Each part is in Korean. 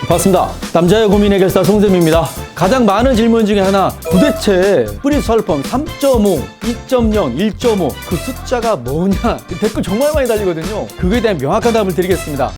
반갑습니다. 남자의 고민 해결사 송쌤입니다. 가장 많은 질문 중에 하나, 도대체 뿌리 설펌 3.5, 2.0, 1.5, 그 숫자가 뭐냐? 댓글 정말 많이 달리거든요. 그거에 대한 명확한 답을 드리겠습니다.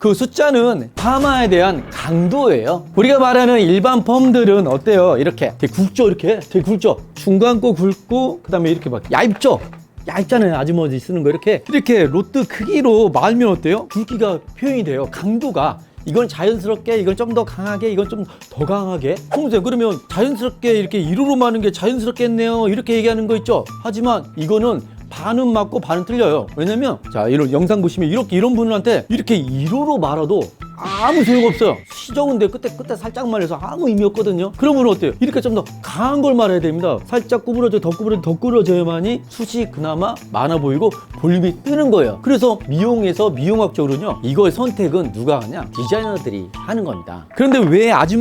그 숫자는 파마에 대한 강도예요. 우리가 말하는 일반 펌들은 어때요? 이렇게 되게 굵죠, 이렇게 되게 굵죠. 중간 거 굵고 그다음에 이렇게 막 얇죠. 얇잖아요. 아주머니 쓰는 거 이렇게 이렇게 로트 크기로 말면 어때요? 굵기가 표현이 돼요. 강도가 이건 자연스럽게 이건 좀 더 강하게 이건 좀 더 강하게. 홍쌤 그러면 자연스럽게 이렇게 이루로 마는 게 자연스럽겠네요. 이렇게 얘기하는 거 있죠? 하지만 이거는 반은 맞고 반은 틀려요. 왜냐면 자 이런 영상 보시면 이렇게 이런 분들한테 이렇게 1호로 말아도 아무 소용없어요. 시정인데 끝에 끝에 살짝만 해서 아무 의미 없거든요. 그러면 어때요? 이렇게 좀 더 강한 걸 말해야 됩니다. 살짝 구부러져 더 구부러져 더 구부러져야만이 숱이 그나마 많아 보이고 볼륨이 뜨는 거예요. 그래서 미용에서 미용학적으로는요 이거의 선택은 누가 하냐? 디자이너들이 하는 겁니다. 그런데 왜 아주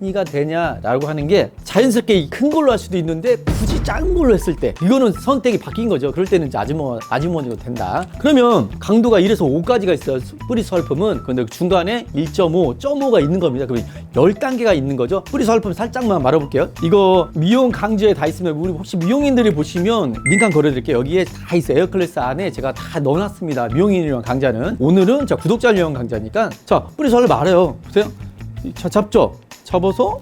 머 이가 되냐라고 하는 게 자연스럽게 큰 걸로 할 수도 있는데 굳이 작은 걸로 했을 때 이거는 선택이 바뀐 거죠. 그럴 때는 아주머 아주머니가 된다. 그러면 강도가 1에서 5까지가 있어요. 뿌리 설펌은 근데 중간에 1.5, 0.5가 있는 겁니다. 그러면 10단계가 있는 거죠. 뿌리 설펌 살짝만 말아볼게요. 이거 미용 강좌에 다 있으면 우리 혹시 미용인들이 보시면 링크 걸어드릴게요. 여기에 다 있어요. 에어클래스 안에 제가 다 넣어놨습니다. 미용인이랑 강좌는 오늘은 자 구독자 유형 강좌니까 자 뿌리 설을 말아요. 보세요. 자 잡죠. 접어서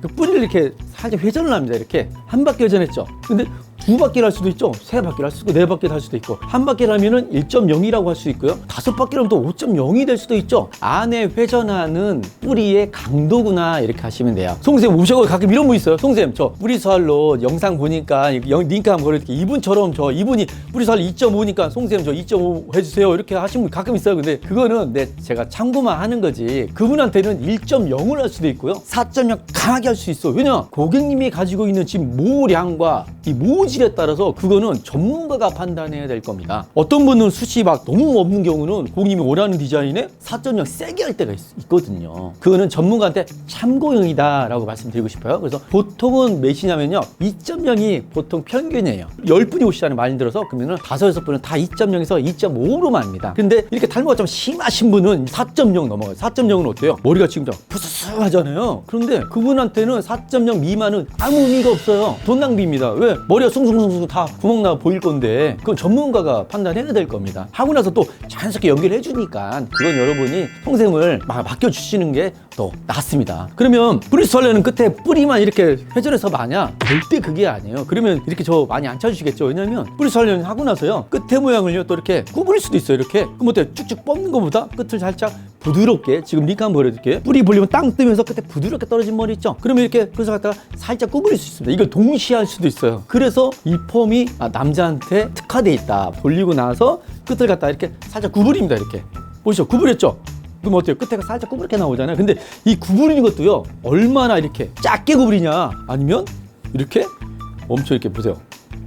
그 뿌리를 이렇게 살짝 회전을 합니다. 이렇게 한 바퀴 회전했죠. 근데 두 바퀴를 할 수도 있죠. 세 바퀴를 할 수도 있고 네 바퀴를 할 수도 있고 한 바퀴를 하면은 1.0이라고 할 수 있고요. 다섯 바퀴를 하면 또 5.0이 될 수도 있죠. 안에 회전하는 뿌리의 강도구나 이렇게 하시면 돼요. 송쌤 오셔고 가끔 이런 분 있어요. 송쌤 저 뿌리 살로 영상 보니까 영- 링크 한번 걸어드릴게요. 이분처럼 저 이분이 뿌리 살 2.5니까 송쌤 저 2.5 해주세요. 이렇게 하시는 분 가끔 있어요. 근데 그거는 네, 제가 참고만 하는 거지. 그분한테는 1.0을 할 수도 있고요. 4.0 강하게 할 수 있어. 왜냐? 고객님이 가지고 있는 지금 모량과 이 모 질에 따라서 그거는 전문가가 판단해야 될 겁니다. 어떤 분은 숱이 막 너무 없는 경우는 고객님이 원하는 디자인에 4.0 세게 할 때가 있, 거든요 그거는 전문가한테 참고용이다라고 말씀드리고 싶어요. 그래서 보통은 몇이냐면요. 2.0이 보통 평균이에요. 10분이 오시자는 말이 들어서 그러면은 5, 6분은 다 2.0에서 2.5로만 합니다. 근데 이렇게 탈모가 좀 심하신 분은 4.0 넘어가요. 4.0은 어때요? 머리가 지금 좀 부스스 하잖아요. 그런데 그분한테는 4.0 미만은 아무 의미가 없어요. 돈 낭비입니다. 왜? 머리가 숭 숭숭숭 다 구멍 나 보일 건데 그건 전문가가 판단해야 될 겁니다. 하고 나서 또 자연스럽게 연결해 주니까 그건 여러분이 평생을 막 맡겨 주시는 게 더 낫습니다. 그러면 뿌리 설레는 끝에 뿌리만 이렇게 회전해서 마냐? 절대 그게 아니에요. 그러면 이렇게 저 많이 안 찾으시겠죠? 왜냐면 뿌리 설레는 하고 나서요 끝에 모양을요 또 이렇게 구부릴 수도 있어요. 이렇게 그럼 어때? 쭉쭉 뻗는 것보다 끝을 살짝 부드럽게 지금 링크 한번 보여드릴게요. 뿌리 볼륨은 땅 뜨면서 끝에 부드럽게 떨어진 머리 있죠? 그러면 이렇게 그래서 갖다가 살짝 구부릴 수 있습니다. 이걸 동시에 할 수도 있어요. 그래서 이 펌이 아, 남자한테 특화돼 있다. 볼리고 나서 끝을 갖다 이렇게 살짝 구부립니다. 이렇게 보시죠? 구부렸죠? 그럼 어때요? 끝에가 살짝 구부렇게 나오잖아요. 근데 이 구부리는 것도요, 얼마나 이렇게 작게 구부리냐, 아니면 이렇게 엄청 이렇게 보세요.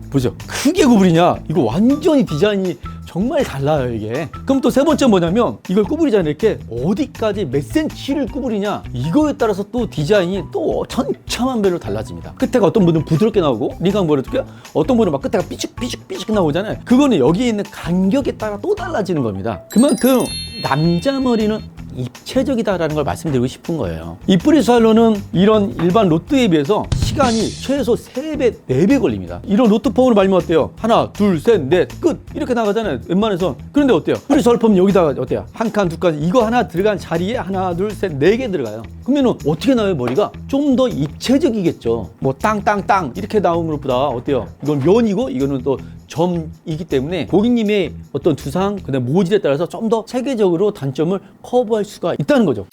보세요. 크게 구부리냐, 이거 완전히 디자인이 정말 달라요, 이게. 그럼 또 세 번째 뭐냐면, 이걸 구부리잖아요. 이렇게 어디까지 몇 센치를 구부리냐, 이거에 따라서 또 디자인이 또 천차만별로 달라집니다. 끝에가 어떤 분은 부드럽게 나오고, 링강 보여줄게요. 어떤 분은 막 끝에가 삐죽삐죽삐죽 나오잖아요. 그거는 여기에 있는 간격에 따라 또 달라지는 겁니다. 그만큼 남자 머리는 입체적이다라는 걸 말씀드리고 싶은 거예요. 이 뿌리 살로는 이런 일반 로트에 비해서 시간이 최소 3배, 4배 걸립니다. 이런 로트 펌으로 말면 어때요? 하나, 둘, 셋, 넷, 끝! 이렇게 나가잖아요. 웬만해서. 그런데 어때요? 뿌리 설펌 여기다가 어때요? 한 칸, 두 칸, 이거 하나 들어간 자리에 하나, 둘, 셋, 네 개 들어가요. 그러면 어떻게 나와요, 머리가? 좀 더 입체적이겠죠. 뭐 땅, 땅, 땅 이렇게 나오는 것보다 어때요? 이건 면이고 이거는 또 점이기 때문에 고객님의 어떤 두상, 그다음 모질에 따라서 좀 더 체계적으로 단점을 커버할 수가 있다는 거죠.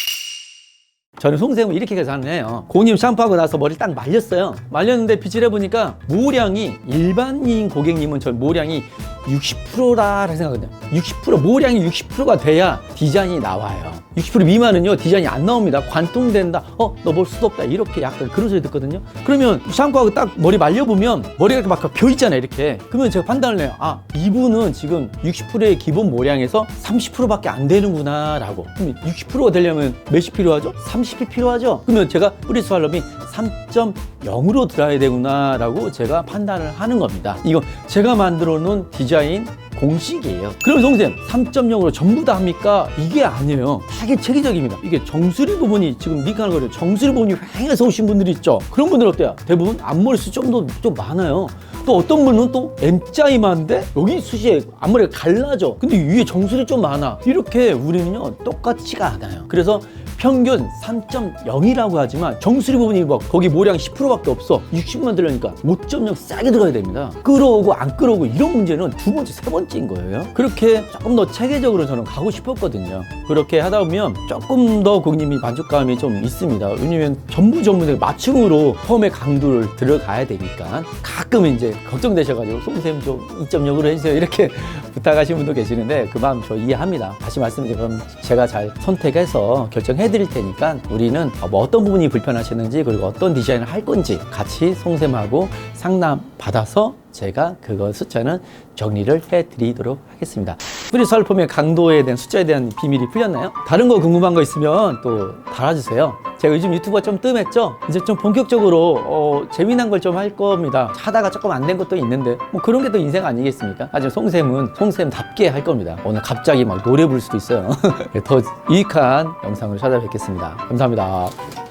저는 송생을 이렇게 계산해요. 고객님 샴푸하고 나서 머리 딱 말렸어요. 말렸는데 빗질 해보니까 모량이 일반인 고객님은 저 모량이 60%라 생각하거든요. 60% 모량이 60%가 돼야 디자인이 나와요. 60% 미만은요 디자인이 안 나옵니다. 관통된다. 어너뭘 수도 없다. 이렇게 약간 그런 소리 듣거든요. 그러면 샴푸하고 딱 머리 말려보면 머리가 이렇게 막 펴 있잖아요. 이렇게. 그러면 제가 판단을 해요. 아 이분은 지금 60%의 기본 모량에서 30%밖에 안 되는구나 라고. 그럼 60%가 되려면 몇이 필요하죠? 30이 필요하죠? 그러면 제가 뿌리 스왈럼이 3.0으로 들어야 되구나 라고 제가 판단을 하는 겁니다. 이거 제가 만들어 놓은 디자인 공식이에요. 그럼 송쌤 3.0으로 전부 다 합니까? 이게 아니에요. 되게 체계적입니다. 이게 정수리 부분이 지금 미간거려 정수리 부분이 휑해서 오신 분들이 있죠. 그런 분들 어때요? 대부분 앞머리 수 정도 좀 많아요. 또 어떤 분은 또 M자이만데 여기 숱이 앞머리가 갈라져. 근데 위에 정수리 좀 많아. 이렇게 우리는요 똑같지가 않아요. 그래서 평균 3.0이라고 하지만 정수리 부분이 막 거기 모량 10%밖에 없어 60만 들으니까 5.0 싸게 들어야 됩니다 끌어오고 안 끌어오고 이런 문제는 두 번째 세 번째인 거예요 그렇게 조금 더 체계적으로 저는 가고 싶었거든요 그렇게 하다 보면 조금 더 고객님이 만족감이 좀 있습니다 왜냐면 전부 전부 맞춤으로 펌의 강도를 들어가야 되니까 가끔 이제 걱정되셔가지고 송쌤 좀 2.0으로 해주세요 이렇게 부탁하시는 분도 계시는데 그 마음 저 이해합니다 다시 말씀드리면 제가 잘 선택해서 결정해 드릴 테니까 우리는 뭐 어떤 부분이 불편하시는지 그리고 어떤 디자인을 할 건지 같이 송쌤하고 상담 받아서 제가 그거 숫자는 정리를 해 드리도록 하겠습니다. 뿌리 설품의 강도에 대한 숫자에 대한 비밀이 풀렸나요? 다른 거 궁금한 거 있으면 또 달아주세요. 제가 요즘 유튜브가 좀 뜸했죠? 이제 좀 본격적으로 어, 재미난 걸 좀 할 겁니다. 하다가 조금 안 된 것도 있는데 뭐 그런 게 또 인생 아니겠습니까? 하지만 송쌤은 송쌤답게 할 겁니다. 오늘 갑자기 막 노래 부를 수도 있어요. 더 유익한 영상으로 찾아뵙겠습니다. 감사합니다.